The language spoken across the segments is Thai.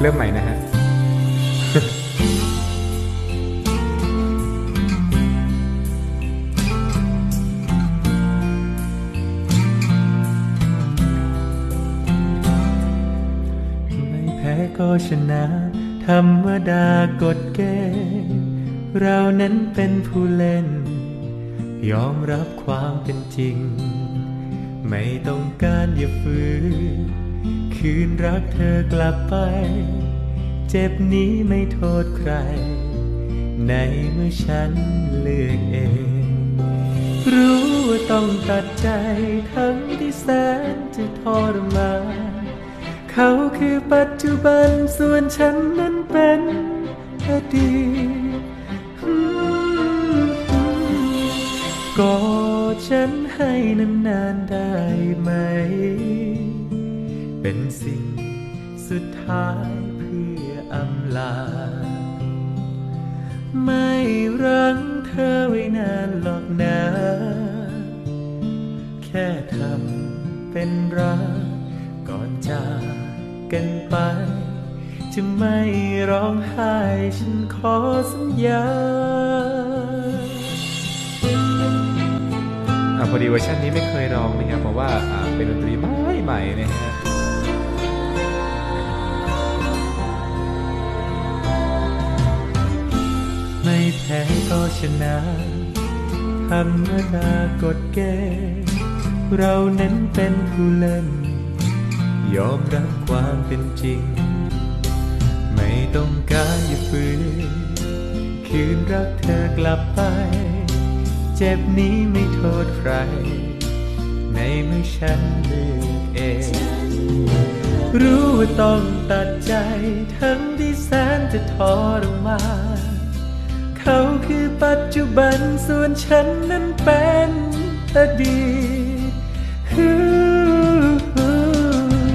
เริ่มใหม่นะฮะไม่แพ้ก็ชนะธรรมดากฎเกณฑ์เรานั้นเป็นผู้เล่น ยอมรับความเป็นจริง ไม่ต้องการอย่าฝืน คืนรักเธอกลับไป เจ็บนี้ไม่โทษใคร ในเมื่อฉันเลือกเอง รู้ว่าต้องตัดใจทั้งที่แสนจะทรมานเขาคือปัจจุบันส่วนฉันนั้นเป็นอดีตกอดฉันให้นานๆได้ไหม เป็นสิ่งสุดท้ายเพื่ออำลา ไม่รั้งเธอไว้นานหรอกนะ แค่ทำเป็นรักก่อนจากกันไป จะไม่ร้องไห้ฉันขอสัญญาอ่าพอดีเวอร์ชันนี้ไม่เคยร้องนะครับเพราะว่าเป็นดนตรีใหม่ใหม่นะฮะ พ้ก็ชนะธรรมดากฎเกณฑ์เรานั้นเป็นผู้เล่น ยอมรับความเป็นจริง ไม่ต้องการอย่าฝืนคืนรักเธอกลับไป เจ็บนี้ไม่โทษใคร ในเมื่อฉันเลือกเอง รู้ว่าต้องตัดใจทั้งที่แสนจะทรมาน เขาคือปัจจุบันส่วนฉันนั้นเป็นอดี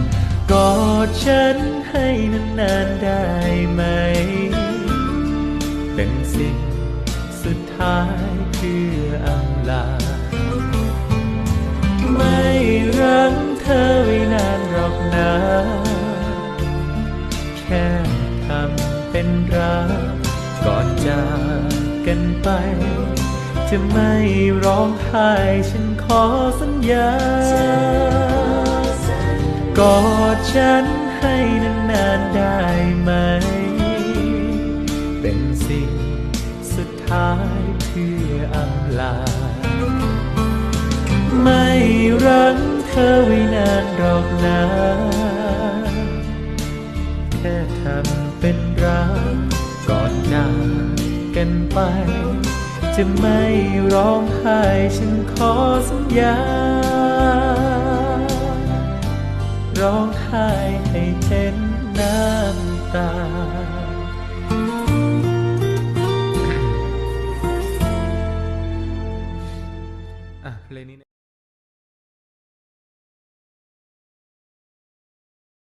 ตกอดฉันให้นานๆได้ไหม เป็นสิ่งสุดท้ายเพื่ออำลา ไม่รังเธอไว้นานหรอกนะ แค่ทำเป็นรักก่อน จากกันไป จะไม่ร้องไห้ฉันขอสัญญากอดฉันให้นานๆได้ไหม เป็นสิ่งสุดท้ายเพื่ออำลา ไม่รังเธอไว้นานหรอกนะแค่ทำเป็นรัก กอดหน้ากันไป จะไม่ร้องไห้ฉันขอสัญญา ร้องไห้ให้เห็นน้ำตาเพลงนี้